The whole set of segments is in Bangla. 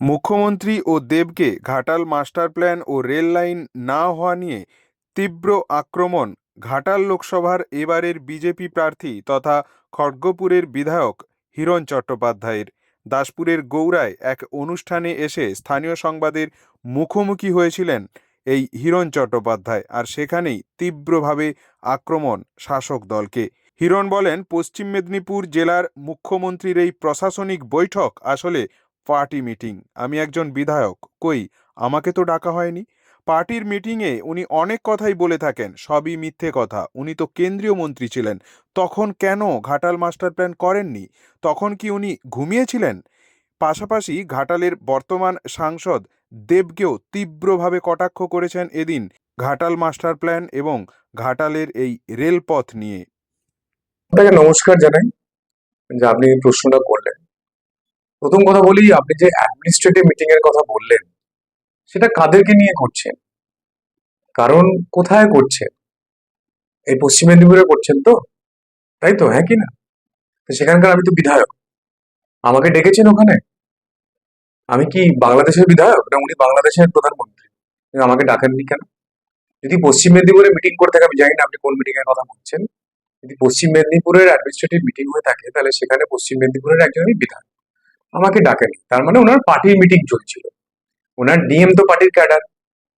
মুখ্যমন্ত্রী ও দেবকে ঘাটাল মাস্টার প্ল্যান ও রেল লাইন না হওয়া নিয়ে তীব্র আক্রমণ, ঘাটাল লোকসভার এবারের বিজেপি প্রার্থী তথা খড়গপুরের বিধায়ক হিরণ চট্টোপাধ্যায়ের। দাসপুরের গৌড়ায় এক অনুষ্ঠানে এসে স্থানীয় সংবাদের মুখোমুখি হয়েছিলেন এই হিরণ চট্টোপাধ্যায় আর সেখানেই তীব্রভাবে আক্রমণ শাসক দলকে। হিরণ বলেন, পশ্চিম মেদিনীপুর জেলার মুখ্যমন্ত্রীর এই প্রশাসনিক বৈঠক আসলে পার্টি মিটিং। আমি একজন বিধায়ক, কই? আমাকে তো ডাকা হয়নি। পার্টির মিটিংয়ে উনি অনেক কথাই বলে থাকেন, সবই মিথ্যে কথা। উনি তো কেন্দ্রীয় মন্ত্রী ছিলেন। তখন কেন ঘাটাল মাস্টার প্ল্যান করেননি? তখন কি উনি ঘুমিয়েছিলেন? পাশাপাশি ঘাটালের বর্তমান সাংসদ দেবকেও তীব্রভাবে কটাক্ষ করেছেন এদিন ঘাটাল মাস্টার প্ল্যান এবং ঘাটালের এই রেলপথ নিয়ে। নমস্কার জানাই। যে আপনি প্রশ্নটা করলেন প্রথম কথা বলি, আপনি যে অ্যাডমিনিস্ট্রেটিভ মিটিং এর কথা বললেন, সেটা কাদেরকে নিয়ে করছেন? কারণ কোথায় করছেন? এই পশ্চিম মেদিনীপুরে করছেন তো? তাই তো হ্যাঁ কি না? সেখানকার আমি তো বিধায়ক। আমাকে ডেকেছেন ওখানে। আমি কি বাংলাদেশের বিধায়ক? না, উনি বাংলাদেশের প্রধানমন্ত্রী। আমাকে ডাকেননি কেন? যদি পশ্চিম মেদিনীপুরে মিটিং করে থাকে, আমি জানি না আপনি কোন মিটিং এর কথা বলছেন। যদি পশ্চিম মেদিনীপুরের অ্যাডমিনিস্ট্রেটিভ মিটিং হয়ে থাকে, তাহলে সেখানে পশ্চিম মেদিনীপুরের একজনই বিধায়ক। আমাকে ডাকেনি। তার মানে ওনার পার্টির মিটিং চলছিল। ওনার ডিএম তো পার্টির ক্যাডার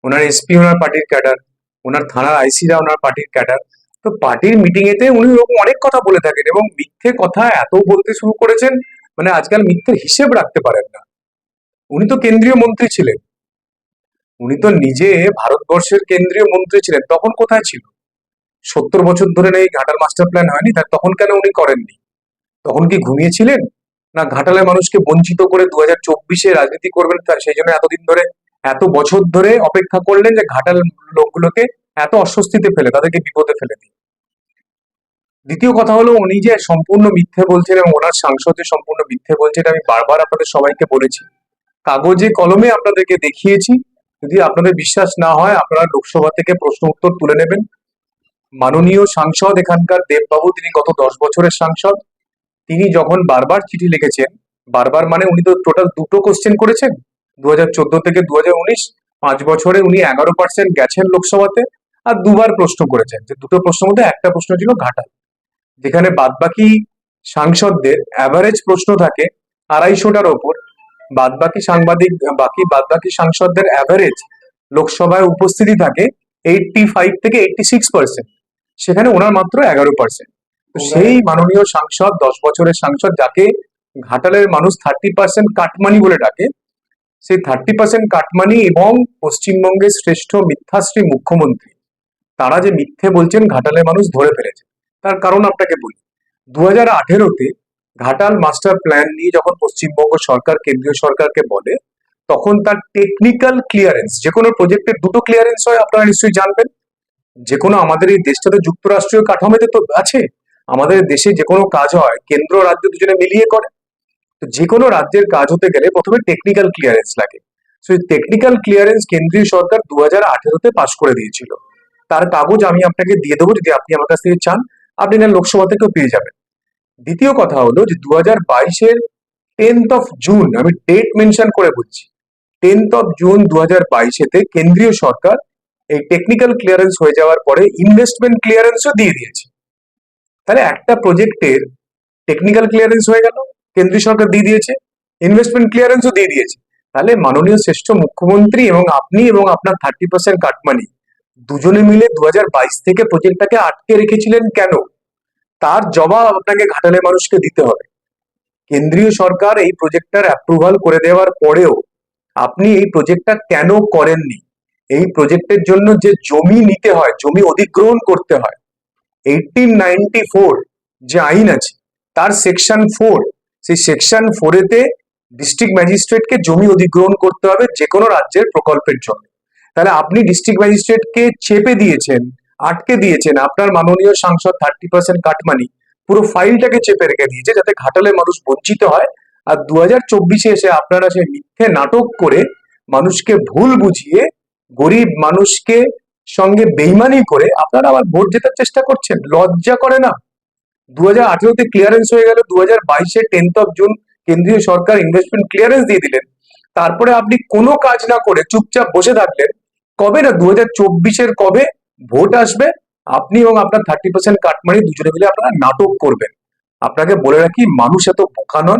ওনার এসপি ওনার পার্টির ক্যাডার ওনার থানার আইসিরা ওনার পার্টির ক্যাডার তো পার্টির মিটিং এতে উনি ওরকম অনেক কথা বলে থাকেন এবং মিথ্যে কথা এত বলতে শুরু করেছেন মানে আজকাল মিথ্যের হিসেব রাখতে পারেন না। উনি তো কেন্দ্রীয় মন্ত্রী ছিলেন। উনি তো নিজে ভারতবর্ষের কেন্দ্রীয় মন্ত্রী ছিলেন। তখন কোথায় ছিল? সত্তর বছর ধরে এই ঘাটাল মাস্টার প্ল্যান হয়নি? তার তখন কেন উনি করেননি? তখন কি ঘুমিয়েছিলেন? না, ঘাটালের মানুষকে বঞ্চিত করে দু হাজার চব্বিশে রাজনীতি করবেন তার, সেই জন্য এতদিন ধরে, এত বছর ধরে অপেক্ষা করলেন যে ঘাটাল লোকগুলোকে এত অস্বস্তিতে ফেলে, তাদেরকে বিপদে ফেলে দিই দ্বিতীয় কথা হলো, উনি যে সম্পূর্ণ মিথ্যে বলছেন এবং ওনার সাংসদ যে সম্পূর্ণ মিথ্যে বলছে এটা আমি বারবার আপনাদের সবাইকে বলেছি। কাগজে, কলমে আপনাদেরকে দেখিয়েছি, যদি আপনাদের বিশ্বাস না হয়, আপনারা লোকসভা থেকে প্রশ্ন উত্তর তুলে নেবেন। মাননীয় সাংসদ এখানকার দেববাবু, তিনি গত দশ বছরের সাংসদ। তিনি যখন বারবার চিঠি লিখেছেন, বারবার মানে উনি তো টোটাল দুটো কোশ্চেন করেছেন। দু হাজার চোদ্দ থেকে দু পাঁচ বছরে উনি এগারো পার্সেন্ট গেছেন লোকসভাতে আর দুবার প্রশ্ন করেছেন যে দুটো প্রশ্নের মধ্যে একটা প্রশ্ন ছিল ঘাটাল। যেখানে বাদবাকি সাংসদদের অ্যাভারেজ প্রশ্ন থাকে আড়াইশোটার ওপর। বাদবাকি সাংবাদিক, বাকি বাদবাকি সাংসদদের অ্যাভারেজ লোকসভায় উপস্থিতি থাকে এইটটি ফাইভ থেকে এইটটি সিক্স পার্সেন্ট সেখানে ওনার মাত্র এগারো পার্সেন্ট সেই মাননীয় সাংসদ দশ বছরের সাংসদ যাকে ঘাটালের মানুষ থার্টি পার্সেন্ট কাটমানি বলে ডাকে সেই থার্টি পার্সেন্ট কাটমানি এবং পশ্চিমবঙ্গের শ্রেষ্ঠ মিথ্যাশ্রী মুখ্যমন্ত্রী তারা যে মিথ্যে বলছেন ঘাটালের মানুষ ধরে ফেলেছে। তার কারণ আপনাকে বলি দু হাজার আঠেরোতে ঘাটাল মাস্টার প্ল্যান নিয়ে যখন পশ্চিমবঙ্গ সরকার কেন্দ্রীয় সরকারকে বলে তখন তার টেকনিক্যাল ক্লিয়ারেন্স যে কোনো প্রজেক্টের দুটো ক্লিয়ারেন্স হয় আপনারা নিশ্চয়ই জানবেন। যে কোনো আমাদের এই দেশটাতে যুক্তরাষ্ট্রীয় কাঠামোতে তো আছে। আমাদের দেশে যে কোনো কাজ হয়, কেন্দ্র রাজ্য দুজনে মিলিয়ে করে। তো যে কোনো রাজ্যের কাজ হতে গেলে প্রথমে টেকনিক্যাল ক্লিয়ারেন্স লাগে। টেকনিক্যাল ক্লিয়ারেন্স কেন্দ্রীয় সরকার দু হাজার আঠেরোতে পাশ করে দিয়েছিল। তার কাগজ আমি আপনাকে দিয়ে দেবো যদি আপনি আমার কাছ থেকে চান। আপনি না লোকসভা থেকেও পেয়ে যাবেন। দ্বিতীয় কথা হলো যে দু হাজার বাইশের টেন্থ অফ জুন আমি ডেট মেনশন করে বলছি। টেন্থ অফ জুন দু হাজার বাইশেতে কেন্দ্রীয় সরকার এই টেকনিক্যাল ক্লিয়ারেন্স হয়ে যাওয়ার পরে ইনভেস্টমেন্ট ক্লিয়ারেন্সও দিয়ে দিয়েছে। তাহলে একটা প্রজেক্টের টেকনিক্যাল ক্লিয়ারেন্স হয়ে গেল, কেন্দ্রীয় সরকার দিয়ে দিয়েছে ইনভেস্টমেন্ট ক্লিয়ারেন্সও দিয়ে দিয়েছে। তাহলে মাননীয় শ্রেষ্ঠ মুখ্যমন্ত্রী এবং আপনি এবং আপনার থার্টি পার্সেন্ট কাটমানি, দুজনে মিলে দুহাজার বাইশ থেকে প্রজেক্টটাকে আটকে রেখেছিলেন কেন? তার জবাব আপনাকে ঘাটালে মানুষকে দিতে হবে। কেন্দ্রীয় সরকার এই প্রজেক্টটার অ্যাপ্রুভাল করে দেওয়ার পরেও আপনি এই প্রজেক্টটা কেন করেননি? এই প্রজেক্টের জন্য যে জমি নিতে হয়, জমি অধিগ্রহণ করতে হয় এইটিন নাইনটি ফোর যে আইন আছে, তার সেকশন ফোর সেই সেকশন ফোরেতে ডিস্ট্রিক্ট ম্যাজিস্ট্রেটকে জমি অধিগ্রহণ করতে হবে যে কোনো রাজ্যের প্রকল্পের জন্য। তাহলে আপনি ডিস্ট্রিক্ট ম্যাজিস্ট্রেটকে চেপে দিয়েছেন, আটকে দিয়েছেন, আপনার মাননীয় সাংসদ থার্টি পার্সেন্ট কাটমানি, পুরো ফাইলটাকে চেপে রেখে দিয়েছে যাতে ঘাটালে মানুষ বঞ্চিত হয়। আর দু হাজার চব্বিশে এসে আপনারা সেই মিথ্যে নাটক করে মানুষকে ভুল বুঝিয়ে গরিব মানুষকে সঙ্গে বেইমানি করে আপনারা আবার ভোট জেতার চেষ্টা করছেন। লজ্জা করে না? দু হাজার আঠেরোতে ক্লিয়ারেন্স হয়ে গেল দু হাজার বাইশে টেন্থ অফ জুন কেন্দ্রীয় সরকার ইনভেস্টমেন্ট ক্লিয়ারেন্স দিয়ে দিলেন। তারপরে আপনি কোনো কাজ না করে চুপচাপ বসে থাকলেন। কবে না দু হাজার চব্বিশের কবে ভোট আসবে? আপনি এবং আপনার থার্টি পার্সেন্ট কাটমানি দুজনে মিলে আপনারা নাটক করবেন। আপনাকে বলে রাখি, মানুষ এত বোকা নন।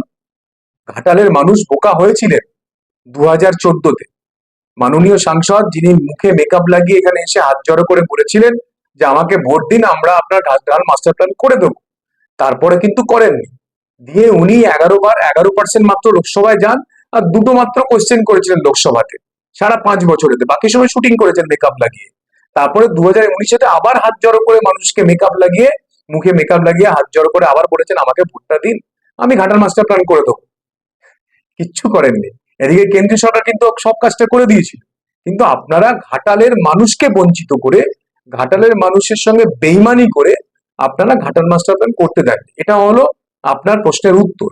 ঘাটালের মানুষ বোকা হয়েছিলেন দু হাজার চোদ্দতে। মাননীয় সাংসদ যিনি মুখে মেকআপ লাগিয়ে এখানে এসে হাত জড়ো করে বলেছিলেন যে আমাকে ভোট দিন, আমরা আপনার ঘাটাল মাস্টার প্ল্যান করে দেবো। তারপরে কিন্তু করেননি। দিয়ে উনি এগারো বার, এগারো পার্সেন্ট মাত্র লোকসভায় যান আর দুটো মাত্র কোশ্চেন করেছিলেন লোকসভাতে। সারা পাঁচ বছরেতে। বাকি সময় শুটিং করেছেন মেকআপ লাগিয়ে। তারপরে দু হাজার উনিশেতে আবার হাত জড়ো করে মানুষকে মেকআপ লাগিয়ে, মুখে মেকআপ লাগিয়ে হাত জড়ো করে আবার বলেছেন, আমাকে ভোটটা দিন, আমি ঘাটাল মাস্টার প্ল্যান করে দেবো। কিচ্ছু করেননি। এদিকে কেন্দ্রীয় সরকার কিন্তু সব কাজটা করে দিয়েছিল। কিন্তু আপনারা ঘাটালের মানুষকে বঞ্চিত করে, ঘাটালের মানুষের সঙ্গে বেইমানি করে আপনারা ঘাটাল মাস্টার প্ল্যান করতে দেন। এটা হলো আপনার প্রশ্নের উত্তর।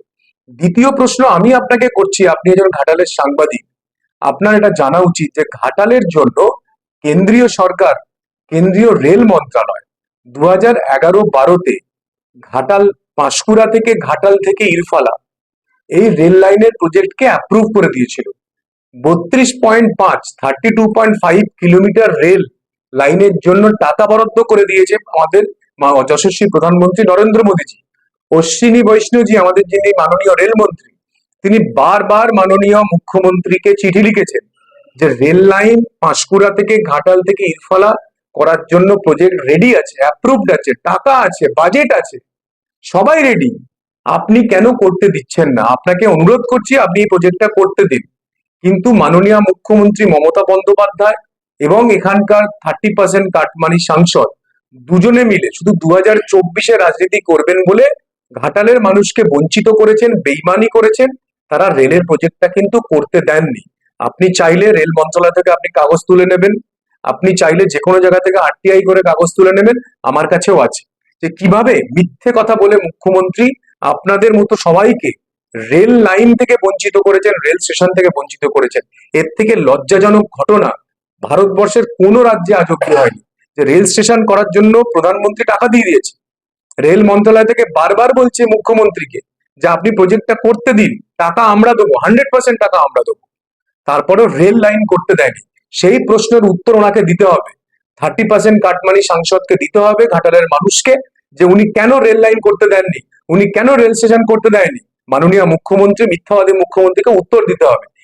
দ্বিতীয় প্রশ্ন আমি আপনাকে করছি, আপনি একজন ঘাটালের সাংবাদিক। আপনার এটা জানা উচিত যে ঘাটালের জন্য কেন্দ্রীয় সরকার, কেন্দ্রীয় রেল মন্ত্রণালয় দু হাজার এগারো বারোতে ঘাটাল পাঁশকুড়া থেকে ঘাটাল থেকে ইরফালা এই রেল লাইনের প্রজেক্টকে অ্যাপ্রুভ করে দিয়েছিল। বত্রিশ পয়েন্ট পাঁচ thirty two point five kilometre rail লাইনের জন্য টাকা বরাদ্দ করে দিয়েছে আমাদের যশস্বী প্রধানমন্ত্রী নরেন্দ্র মোদীজি। অশ্বিনী বৈষ্ণবজি আমাদের যিনি মাননীয় রেলমন্ত্রী তিনি বারবার মাননীয় মুখ্যমন্ত্রীকে চিঠি লিখেছেন যে রেল লাইন পাঁশকুড়া থেকে ঘাটাল থেকে ইরফলা করার জন্য প্রজেক্ট রেডি আছে অ্যাপ্রুভড আছে, টাকা আছে বাজেট আছে, সবাই রেডি আপনি কেন করতে দিচ্ছেন না? আপনাকে অনুরোধ করছি আপনি এই প্রজেক্টটা করতে দিন। কিন্তু মাননীয় মুখ্যমন্ত্রী মমতা বন্দ্যোপাধ্যায় এবং এখানকার থার্টি পার্সেন্ট কাটমানি সাংসদ দুজনে মিলে শুধু দু হাজার চব্বিশে রাজনীতি করবেন বলে ঘাটালের মানুষকে বঞ্চিত করেছেন, বেইমানি করেছেন, তারা রেলের প্রজেক্টটা কিন্তু করতে দেননি। আপনি চাইলে রেল মন্ত্রণালয় থেকে আপনি কাগজ তুলে নেবেন, আপনি চাইলে যে কোনো জায়গা থেকে আরটিআই করে কাগজ তুলে নেবেন, আমার কাছেও আছে। যে কীভাবে মিথ্যে কথা বলে মুখ্যমন্ত্রী আপনাদের মতো সবাইকে রেল লাইন থেকে বঞ্চিত করেছেন, রেল স্টেশন থেকে বঞ্চিত করেছেন। এর থেকে লজ্জাজনক ঘটনা, ভারতবর্ষের কোনো রাজ্যে আজ হয়নি। যে রেল স্টেশন করার জন্য প্রধানমন্ত্রী টাকা দিয়ে দিয়েছে। রেল মন্ত্রণালয় থেকে বারবার বলছে মুখ্যমন্ত্রীকে যে আপনি প্রজেক্টটা করতে দিন, টাকা আমরা দেবো হান্ড্রেড পার্সেন্ট টাকা আমরা দেবো। তারপরেও রেল লাইন করতে দেয়নি। সেই প্রশ্নের উত্তর ওনাকে দিতে হবে। থার্টি পার্সেন্ট কাটমানি সাংসদকে দিতে হবে, ঘাটালের মানুষকে, যে উনি কেন রেল লাইন করতে দেননি। উনি কেন রেল স্টেশন করতে দেয়নি? মাননীয় মুখ্যমন্ত্রী মিথ্যাবাদী মুখ্যমন্ত্রীকে উত্তর দিতে হবে।